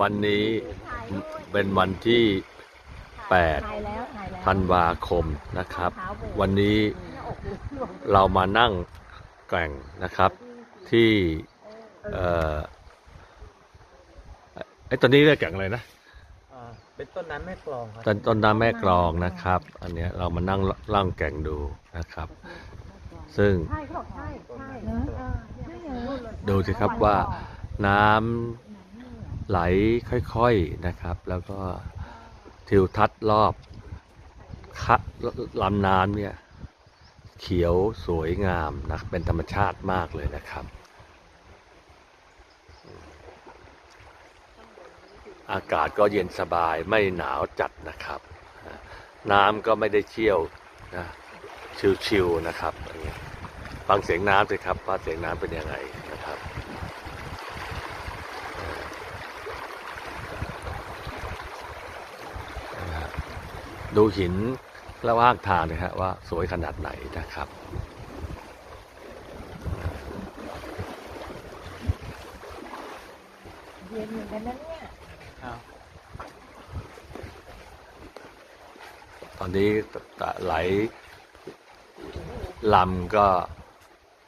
วันนี้เป็นวันที่8ถ่ายแล้วถ่ายแล้วธันวาคมนะครับ วันนี้เรามานั่งแก่งนะครับที่เอ่อไอ้ตอนนี้เรียกแก่งอะไรนะอ่าเป็นต้นน้ำแม่กลองครัต้นต้นน้ำแม่กรองนะครับ อันเนี้ยเรามานั่งล่างแก่งดูนะครับ ซึ่งใช่เขาบอกใช่ใช่เนอะเออใช่เหรอดูสิครับว่าน้ำ ไหลค่อยๆนะครับ แล้วก็ทิวทัศน์รอบคะลำน้ำเนี่ยเขียวสวยงามนะเป็นธรรมชาติมากเลยนะครับ อากาศก็เย็นสบายไม่หนาวจัดนะครับ น้ำก็ไม่ได้เชี่ยวนะชิวๆนะครับ ฟังเสียงน้ำสิครับว่าเสียงน้ำเป็นยังไงนะครับนะฮะ ดูหินระหว่างทางนะฮะว่าสวยขนาดไหนนะครับเย็นเหมือนกันนะเนี่ยครับตอนนี้ไหลลำก็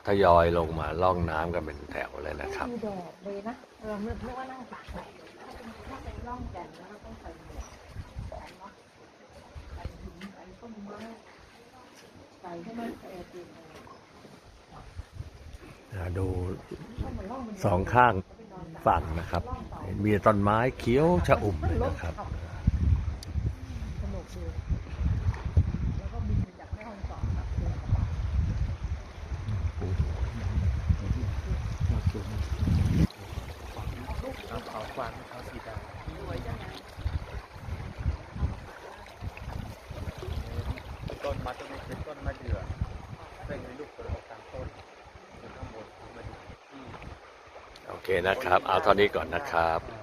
ทยอยลงมาล่องน้ำกันเป็นแถวเลยนะครับมีแดดเลยนะเออไม่ไม่ว่านั่งตากแดดถ้าเป็นร่องแก่นแล้วเราต้องใส่หมวกแก่นเนาะใส่ถุงใส่ต้นไม้ใส่ให้มันเออจริง ดูสองข้างฝั่งนะครับ มีต้นไม้เขียวชะอุ่มเลยนะครับสนุกดีแล้วก็บินจากแม่ฮ่องสอนกลับเขากวางเขาสีดำต้นมาต้นนี้เป็นต้นมะเดื่อเป็นลูกเปิดออกตามต้นอยู่ข้างบนคือมะ เดื่อที่โอเคนะครับ เอาเท่านี้ก่อนนะครับ